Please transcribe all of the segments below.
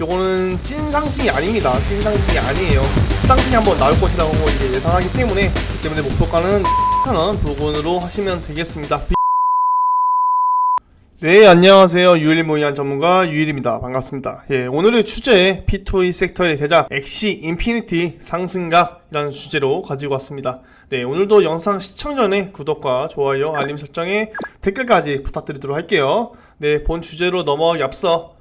요거는 찐 상승이 아닙니다. 찐 상승이 아니에요. 상승이 한번 나올 것이라고 이제 예상하기 때문에 그 때문에 목표가는 하는 부분으로 하시면 되겠습니다. 네, 안녕하세요. 유일 모의한 전문가 유일입니다. 반갑습니다. 예, 오늘의 주제 P2E 섹터의 대장 엑시 인피니티 상승각이라는 주제로 가지고 왔습니다. 네, 오늘도 영상 시청 전에 구독과 좋아요, 알림 설정에 댓글까지 부탁드리도록 할게요. 네, 본 주제로 넘어가기 앞서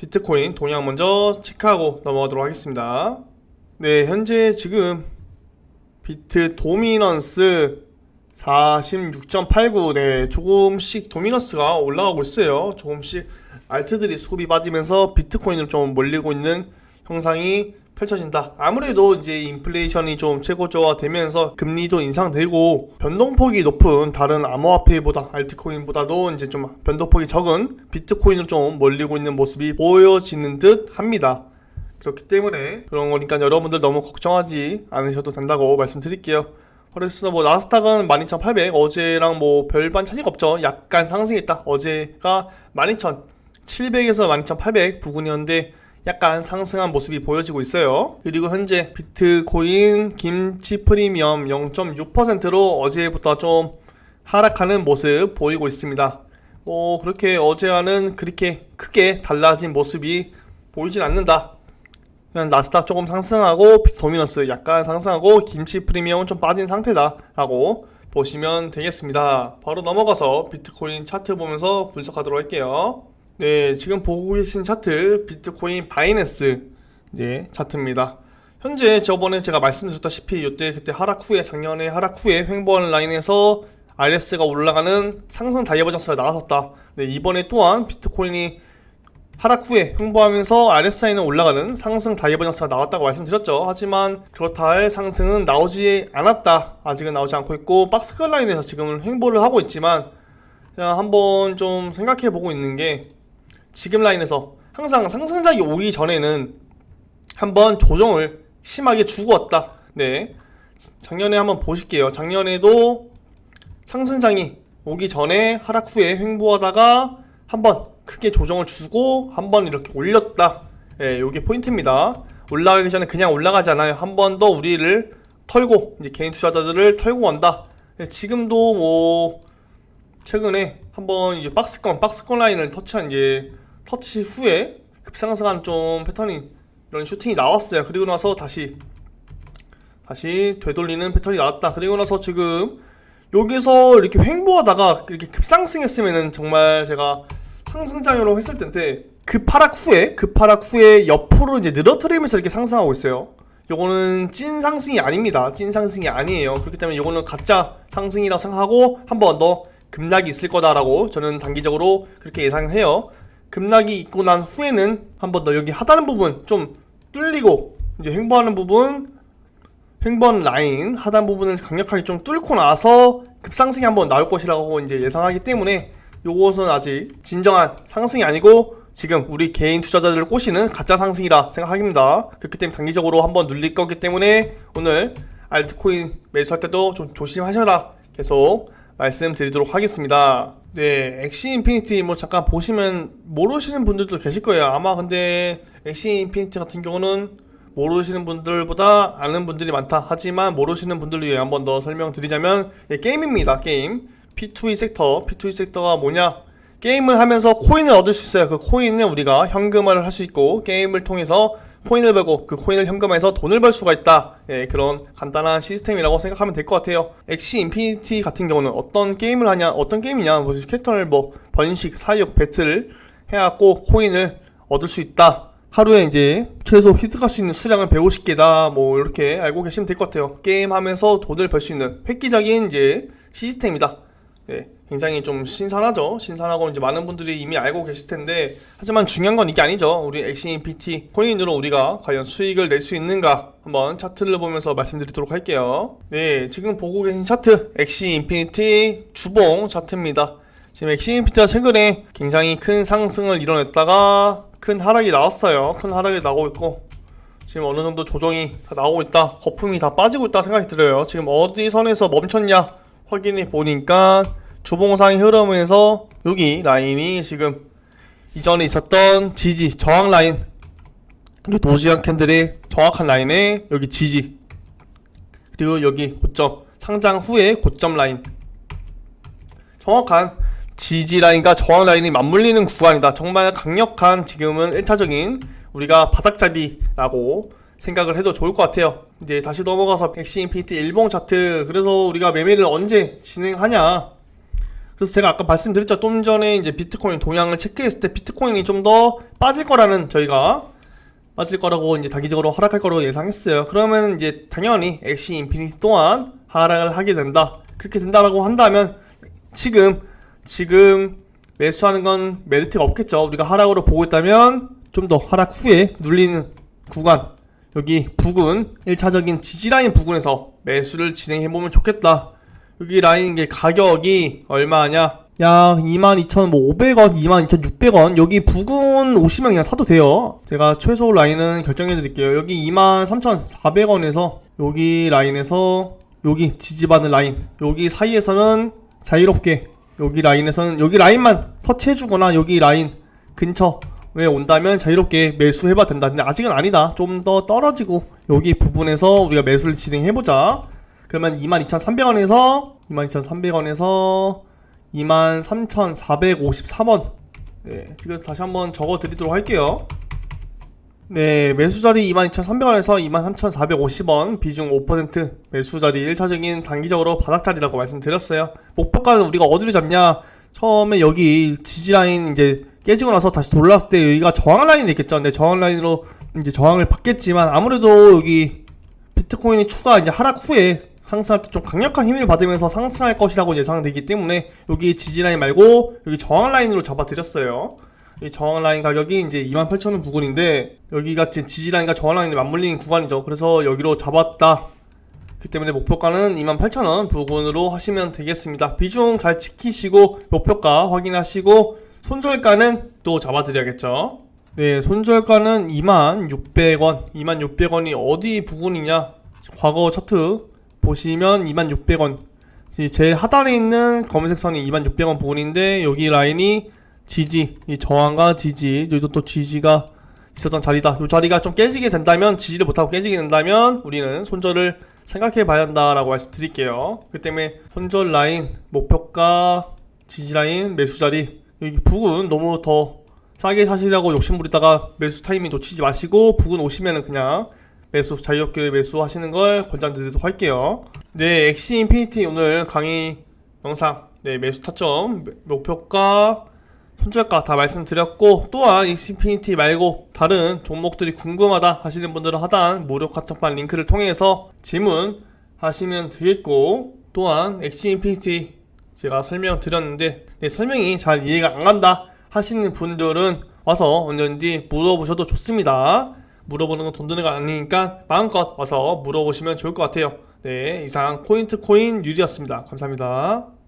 비트코인 동향 먼저 체크하고 넘어가도록 하겠습니다. 네, 현재 지금 비트 도미넌스 46.89, 네, 조금씩 도미너스가 올라가고 있어요. 조금씩 알트들이 수급이 빠지면서 비트코인을 좀 몰리고 있는 형상이 펼쳐진다. 아무래도 이제 인플레이션이 좀 최고조화 되면서 금리도 인상되고 변동폭이 높은 다른 암호화폐보다 알트코인보다도 이제 좀 변동폭이 적은 비트코인을 좀 몰리고 있는 모습이 보여지는 듯 합니다. 그렇기 때문에 그런 거니까 여러분들 너무 걱정하지 않으셔도 된다고 말씀드릴게요. 그래서 뭐 나스닥은 12,800 어제랑 뭐 별반 차이가 없죠. 약간 상승했다. 어제가 12,700에서 12,800 부근이었는데 약간 상승한 모습이 보여지고 있어요. 그리고 현재 비트코인 김치 프리미엄 0.6%로 어제부터 좀 하락하는 모습 보이고 있습니다. 뭐 그렇게 어제와는 그렇게 크게 달라진 모습이 보이진 않는다. 그냥 나스닥 조금 상승하고 도미너스 약간 상승하고 김치 프리미엄은 좀 빠진 상태다 라고 보시면 되겠습니다. 바로 넘어가서 비트코인 차트 보면서 분석하도록 할게요. 네, 지금 보고 계신 차트 비트코인 바이낸스 이제 차트입니다. 현재 저번에 제가 말씀드렸다시피 이때 그때 하락 후에 작년에 하락 후에 횡보하는 라인에서 RS가 올라가는 상승 다이버전스가 나왔었다. 네, 이번에 또한 비트코인이 하락 후에 횡보하면서 RSI는 올라가는 상승 다이버전스가 나왔다고 말씀드렸죠. 하지만 그렇다 할 상승은 나오지 않았다. 아직은 나오지 않고 있고 박스권 라인에서 지금 횡보를 하고 있지만 그냥 한번 좀 생각해 보고 있는 게 지금 라인에서 항상 상승작이 오기 전에는 한번 조정을 심하게 주고 왔다. 네. 작년에 한번 보실게요. 작년에도 상승장이 오기 전에 하락 후에 횡보하다가 한번 크게 조정을 주고 한번 이렇게 올렸다. 예, 요게 포인트입니다. 올라가기 전에 그냥 올라가지 않아요. 한 번 더 우리를 털고 이제 개인 투자자들을 털고 간다. 예, 지금도 뭐 최근에 한번 이제 박스권 박스권 라인을 터치한 이제 터치 후에 급상승한 좀 패턴이 이런 슈팅이 나왔어요. 그리고 나서 다시 다시 되돌리는 패턴이 나왔다. 그리고 나서 지금 여기서 이렇게 횡보하다가 이렇게 급상승했으면은 정말 제가 상승장으로 했을 텐데 그 하락 후에 그 하락 후에 옆으로 이제 늘어뜨리면서 이렇게 상승하고 있어요. 요거는 찐 상승이 아닙니다. 찐 상승이 아니에요. 그렇기 때문에 요거는 가짜 상승이라고 생각하고 한 번 더 급락이 있을 거다라고 저는 단기적으로 그렇게 예상해요. 급락이 있고 난 후에는 한 번 더 여기 하단는 부분 좀 뚫리고 이제 횡보하는 부분 횡보하는 라인 하단 부분을 강력하게 좀 뚫고 나서 급상승이 한번 나올 것이라고 이제 예상하기 때문에 요것은 아직 진정한 상승이 아니고 지금 우리 개인 투자자들을 꼬시는 가짜 상승이라 생각합니다. 그렇기 때문에 단기적으로 한번 눌릴 거기 때문에 오늘 알트코인 매수할 때도 좀 조심하셔라 계속 말씀드리도록 하겠습니다. 네, 엑시 인피니티 뭐 잠깐 보시면 모르시는 분들도 계실 거예요. 아마 근데 엑시 인피니티 같은 경우는 모르시는 분들보다 아는 분들이 많다. 하지만 모르시는 분들을 위해 한 번 더 설명드리자면 예, 게임입니다. 게임. P2E 섹터. P2E 섹터가 뭐냐? 게임을 하면서 코인을 얻을 수 있어요. 그 코인을 우리가 현금화를 할 수 있고 게임을 통해서 코인을 벌고 그 코인을 현금화해서 돈을 벌 수가 있다. 예, 그런 간단한 시스템이라고 생각하면 될 것 같아요. 엑시 인피니티 같은 경우는 어떤 게임을 하냐, 어떤 게임이냐, 뭐 캐릭터를 뭐 번식, 사육, 배틀을 해갖고 코인을 얻을 수 있다. 하루에 이제 최소 휘득할 수 있는 수량은 150개다. 뭐 이렇게 알고 계시면 될 것 같아요. 게임 하면서 돈을 벌 수 있는 획기적인 이제 시스템이다. 네, 굉장히 좀 신선하죠. 신선하고 이제 많은 분들이 이미 알고 계실 텐데 하지만 중요한 건 이게 아니죠. 우리 엑시인피티 코인으로 우리가 과연 수익을 낼 수 있는가 한번 차트를 보면서 말씀드리도록 할게요. 네, 지금 보고 계신 차트 엑시인피니티 주봉 차트입니다. 지금 엑시인피티가 최근에 굉장히 큰 상승을 이뤄냈다가 큰 하락이 나왔어요. 큰 하락이 나오고 있고 지금 어느 정도 조정이 다 나오고 있다. 거품이 다 빠지고 있다 생각이 들어요. 지금 어디 선에서 멈췄냐 확인해 보니까 주봉상의 흐름에서 여기 라인이 지금 이전에 있었던 지지 저항 라인. 그리고 도지형 캔들의 정확한 라인에 여기 지지. 그리고 여기 고점 상장 후에 고점 라인. 정확한 지지 라인과 저항 라인이 맞물리는 구간이다. 정말 강력한 지금은 1차적인 우리가 바닥자리라고 생각을 해도 좋을 것 같아요. 이제 다시 넘어가서 백시 인피니티 일봉 차트. 그래서 우리가 매매를 언제 진행하냐 그래서 제가 아까 말씀드렸죠. 좀 전에 이제 비트코인 동향을 체크했을 때 비트코인이 좀 더 빠질 거라는 저희가 빠질 거라고 이제 단기적으로 하락할 거라고 예상했어요. 그러면 이제 당연히 엑시 인피니티 또한 하락을 하게 된다. 그렇게 된다라고 한다면 지금 지금 매수하는 건 메리트가 없겠죠. 우리가 하락으로 보고 있다면 좀 더 하락 후에 눌리는 구간 여기 부근 1차적인 지지라인 부근에서 매수를 진행해 보면 좋겠다. 여기 라인 게 가격이 얼마냐? 약 22,500원, 22,600원. 여기 부근 오시면 그냥 사도 돼요. 제가 최소 라인은 결정해 드릴게요. 여기 23,400원에서 여기 라인에서 여기 지지받는 라인. 여기 사이에서는 자유롭게 여기 라인에서는 여기 라인만 터치해 주거나 여기 라인 근처에 온다면 자유롭게 매수해봐도 된다. 근데 아직은 아니다. 좀 더 떨어지고 여기 부분에서 우리가 매수를 진행해 보자. 그러면 22,300원에서 22,300원에서 23,453원. 네, 이거 다시 한번 적어 드리도록 할게요. 네, 매수 자리 22,300원에서 23,450원, 비중 5% 매수 자리 1차적인 단기적으로 바닥 자리라고 말씀드렸어요. 목표가는 우리가 어디로 잡냐? 처음에 여기 지지 라인 이제 깨지고 나서 다시 올라왔을 때 여기가 저항 라인이 있겠죠. 근데 저항 라인으로 이제 저항을 받겠지만 아무래도 여기 비트코인이 추가 이제 하락 후에 상승할 때 좀 강력한 힘을 받으면서 상승할 것이라고 예상되기 때문에 여기 지지 라인 말고 여기 저항 라인으로 잡아드렸어요. 이 저항 라인 가격이 이제 28,000원 부근인데 여기가 지금 지지 라인과 저항 라인이 맞물리는 구간이죠. 그래서 여기로 잡았다. 그 때문에 목표가는 28,000원 부근으로 하시면 되겠습니다. 비중 잘 지키시고 목표가 확인하시고 손절가는 또 잡아드려야겠죠. 네, 손절가는 26,600원. 26,600원이 어디 부근이냐? 과거 차트 보시면 26,000원. 제일 하단에 있는 검은색 선이 26,000원 부분인데 여기 라인이 지지, 이 저항과 지지, 여기도 또 지지가 있었던 자리다. 이 자리가 좀 깨지게 된다면 지지를 못하고 깨지게 된다면 우리는 손절을 생각해 봐야 한다라고 말씀드릴게요. 그 때문에 손절 라인, 목표가, 지지 라인, 매수 자리 여기 부근 너무 더 싸게 사시려고 욕심부리다가 매수 타이밍 놓치지 마시고 부근 오시면은 그냥 매수 자유롭게 매수하시는 걸 권장드리도록 할게요. 네, 엑시 인피니티 오늘 강의 영상 네 매수 타점 목표가 손절가 다 말씀드렸고 또한 엑시 인피니티 말고 다른 종목들이 궁금하다 하시는 분들은 하단 무료 카톡방 링크를 통해서 질문 하시면 되겠고 또한 엑시 인피니티 제가 설명드렸는데 네, 설명이 잘 이해가 안 간다 하시는 분들은 와서 언제든지 물어보셔도 좋습니다. 물어보는 건 돈 드는 거 아니니까 마음껏 와서 물어보시면 좋을 것 같아요. 네, 이상 코인트 코인 유리였습니다. 감사합니다.